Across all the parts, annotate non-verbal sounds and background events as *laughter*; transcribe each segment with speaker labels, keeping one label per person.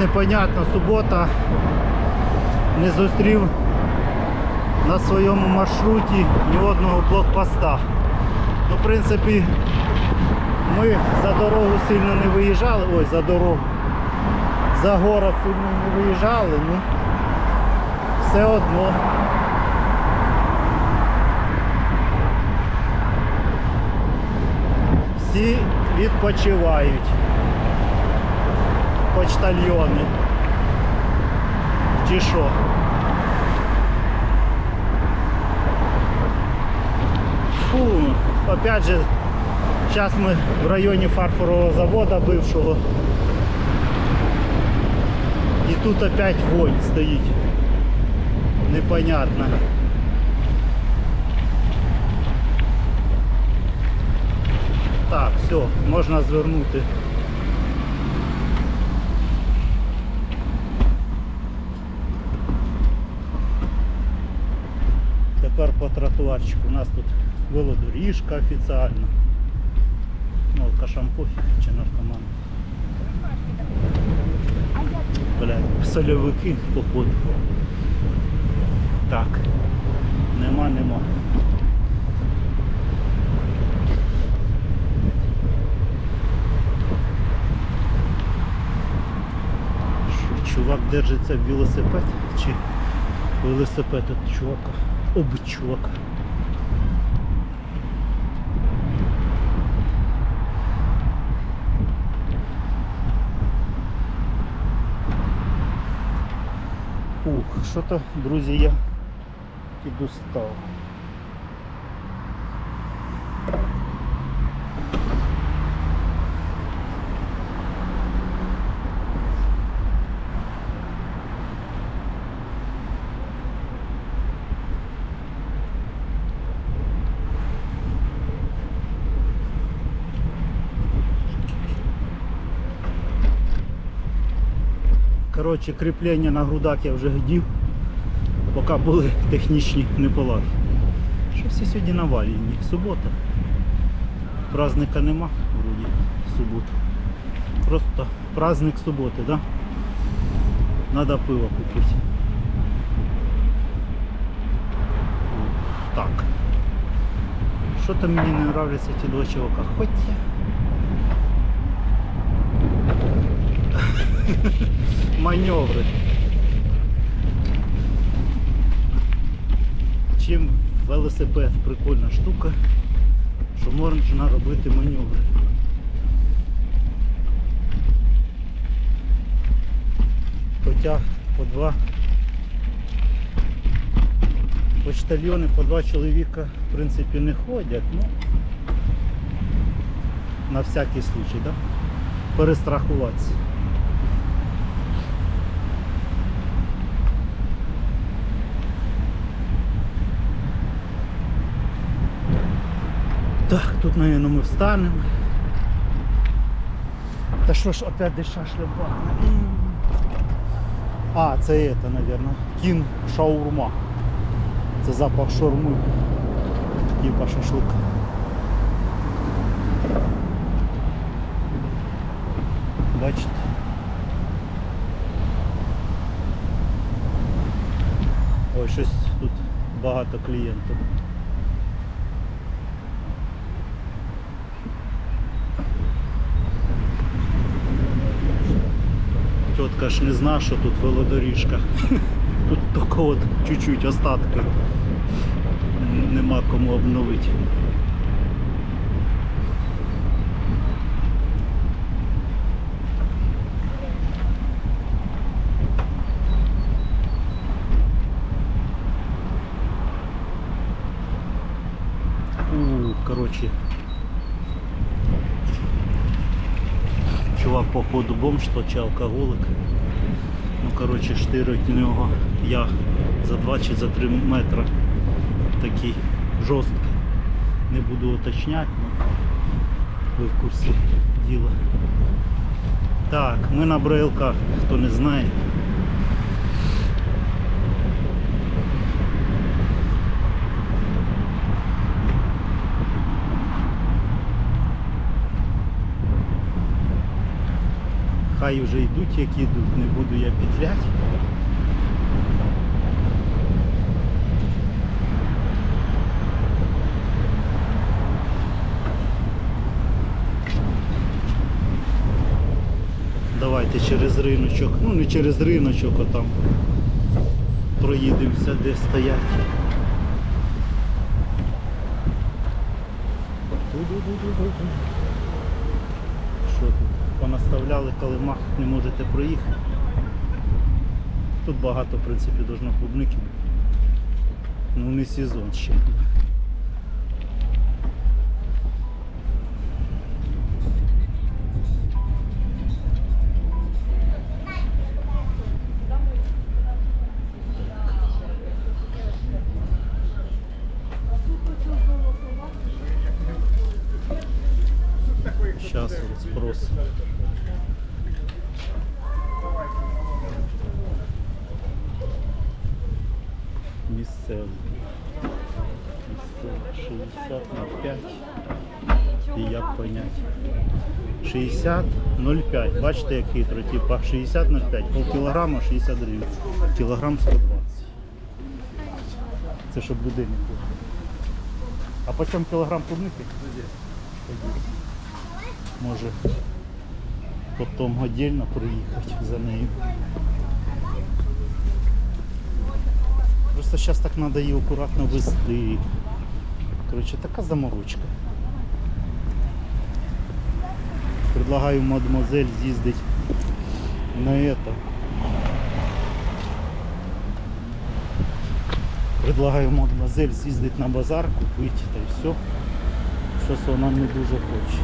Speaker 1: непонятна субота. Не зустрів на своєму маршруті ні одного блокпоста. Ну, в принципі, ми за дорогу сильно не виїжджали. Ой, за дорогу. За город сильно не виїжджали, ну все одно. Всі відпочивають. Почтальйони. Чи що? Фу, опять же, зараз ми в районі фарфорового завода бившого. І тут опять вонь стоїть. Непонятно. Так, все, можна звернути. Тротуарчику. У нас тут велодоріжка офіціально. Ну, алкашам пофіг чи наркоман. Блядь, сольовики походу. Так. Нема, нема. Чувак держиться в велосипед чи велосипед от чувака? Об чувака. що-то, друзі, я підустав. Коротше, кріплення на грудах я вже гдів, Поки були технічні неполадки. Що всі сьогодні навалені? Субота. Праздника нема, вроді, субота. Просто праздник суботи, да? Надо пиво купити. Так. Що-то мені не нравляться ті два чувака. Хотя. *laughs* маневри. Чим велосипед прикольна штука, що можна робити маневри. Хоча по два почтальйони по два чоловіка в принципі не ходять, ну на всякий случай, да? перестрахуватися. Так, тут, наверное, мы встанем. Та що ж опять десь шашлик. А, це это, наверное, кін шаурма. Це запах шаурми. Типа шашлик. Бачите? Ой, щось тут багато клієнтів. Тетка ж не зна, що тут велодоріжка. *laughs* Тут от чуть-чуть остатки. Нема кому обновити. Короче, чувак походу бомж, то чи алкоголик. Ну коротше штирить нього я за 2 чи за 3 метри такий жорсткий. Не буду уточняти, але ви в курсі діла. Так, ми на брелках, хто не знає. Хай вже йдуть, як йдуть, не буду я петлять. Давайте через риночок, ну не через риночок, а там проїдемося, де стоять. Ту-ду-ду-ду-ду-ду. Понаставляли калимах, не можете проїхати. Тут багато, в принципі, должно. Ну не сезон ще. 60 на 5. І як поняти? 60 0,5. Бачите, як хитро, типа 60 0,5. Пол кілограма 60 гривень. Кілограм 120. Це щоб будильник був. А по чому кілограм клубники? Може потім отдельно приїхати за нею. Просто зараз так треба її акуратно вести. Коротше, така заморочка. Предлагаю мадемуазель з'їздити на это. Предлагаю мадемуазель з'їздити на базар, купити та й все. Щось вона не дуже хоче.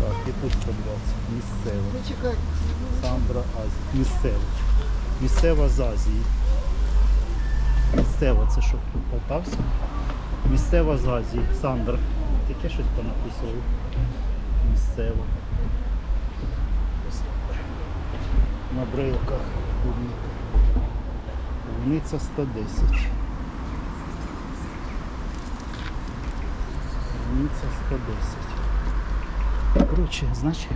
Speaker 1: Так, і тут 120. Місцева. Сандра Азія. Місцева. З Азії. Місцева, це що Полтавська? Місцева з Азії. Сандра. Таке щось понаписували. Місцева. На брилках. Клубниця 110. Клубниця 110. Коротше, значить.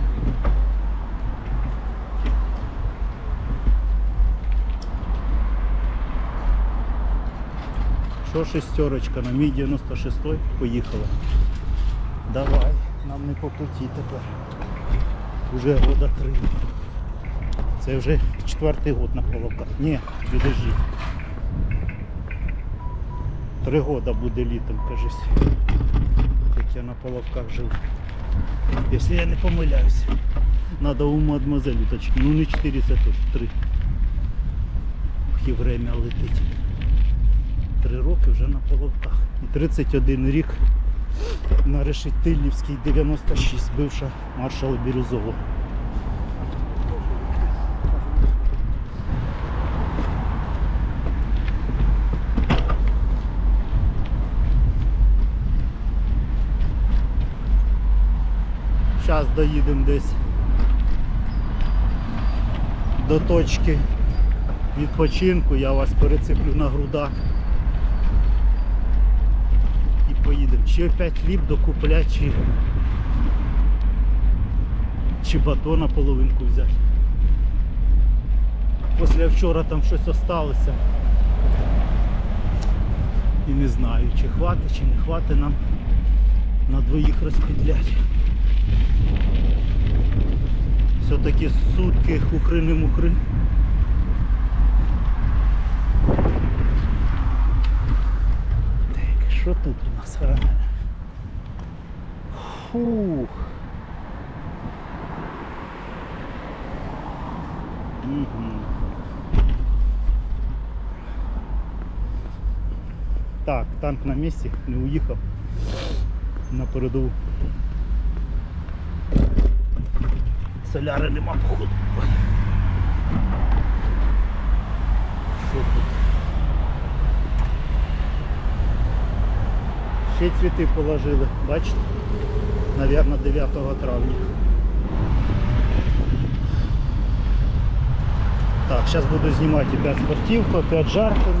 Speaker 1: Що шестерочка на мій 96 поїхала. Давай, нам не по путі тепер. Уже года три. Це вже четвертий год на половках. Ні, підожди. Три года буде літом, кажись. Як я на половках жив. Якщо я не помиляюся. Надо у мадемуазель уточнити. Ну не 4, це точно 3. Ох, і время летить. Три роки вже на половках. І 31 рік на Решетильнівській 96, бивша маршала Бірюзова. Зараз доїдемо десь до точки відпочинку, я вас перецеплю на грудах поїдемо. Чи опять хліб докупляти, чи, чи батона половинку взяти. Після вчора там щось осталося. І не знаю, чи хватить, чи не хватить нам на двоїх розподіляти. Все-таки сутки хухри-не-мухри. Так, що тут нас? А? Фух. Угу. Так, танк на місці, не уїхав на передову. Соляри нема походу. Що тут? Ще цвіти положили, бачите? Навірно, 9 травня. Так, зараз буду знімати опять спортивку, опять жарко.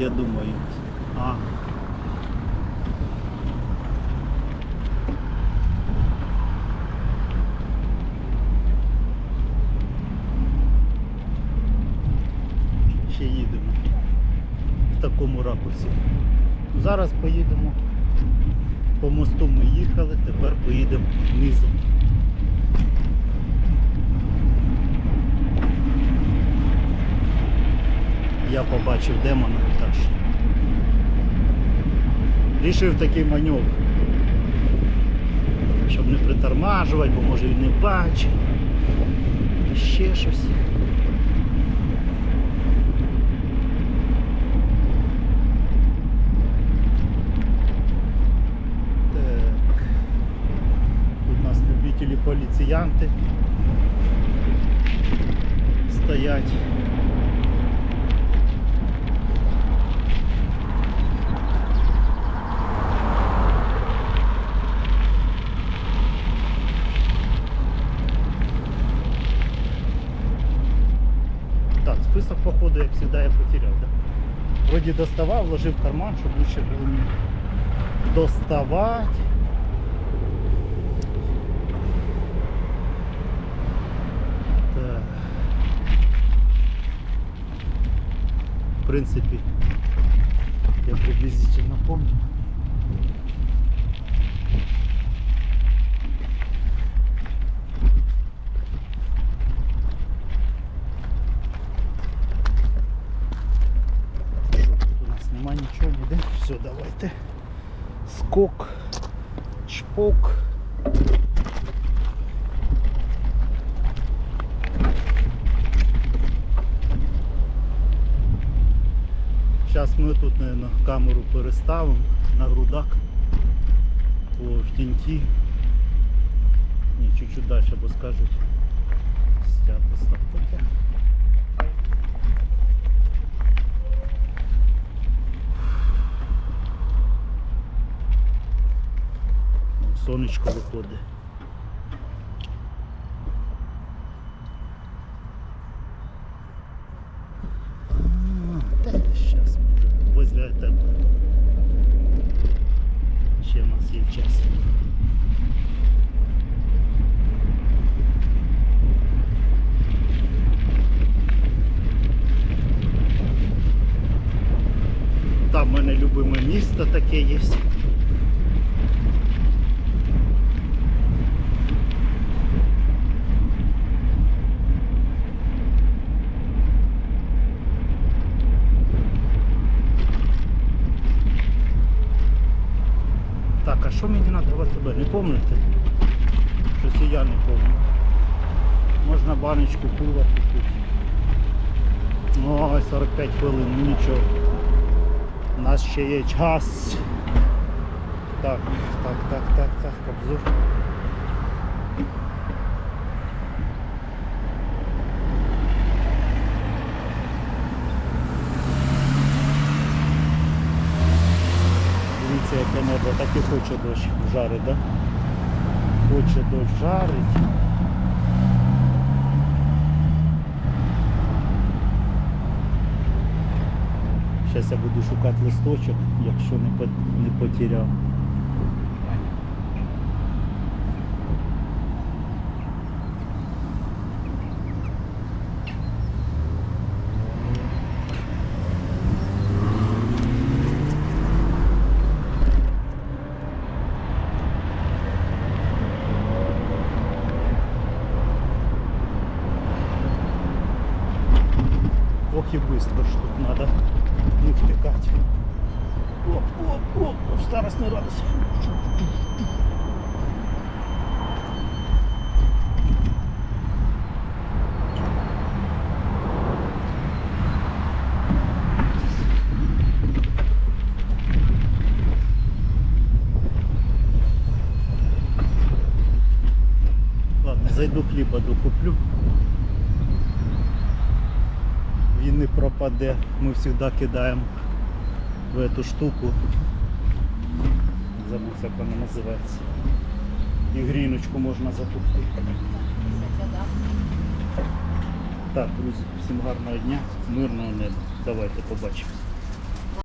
Speaker 1: Я думаю. А. Ще їдемо в такому ракурсі. Зараз поїдемо. По мосту ми їхали, тепер поїдемо низом. Я побачив демона що рішив такий маневр. Щоб не притормажувати, бо може він не бачить. Ще щось. Так. Тут у нас любителі поліціянти стоять. Так, список як завжди, я потеряв, да? Вроді доставав, вложив в карман, щоб лучше було мені доставати. Так. В принципі, я приблизительно помню. Що тут у нас нема нічого ніде. Все, давайте. Скок, чпок. Зараз ми тут, наверное, камеру переставимо на грудак О, в тіньки. Ні, чуть-чуть далі, бо скажуть. Стято став. Ну, Сонечко виходить. Зараз возле тебе. Ще в нас є час. Там в мене любиме місто таке є. Так, а що мені треба тебе? Не помните? Щось і я не помню. Можна баночку пива купити. Ну, ой, 45 хвилин, ну нічого. У нас ще є час. Так, так, так, так, так, обзор. Дивіться, неба, так і хоче дощ жарить, да? Хоче дощ жарить. Зараз я буду шукати листочок, якщо не потеряв. Зайду хліба докуплю. Він не пропаде. Ми завжди кидаємо в эту штуку. Забув, як вона називається. І гріночку можна затупити. Так, друзі, всім гарного дня, мирного неба. Давайте побачимось.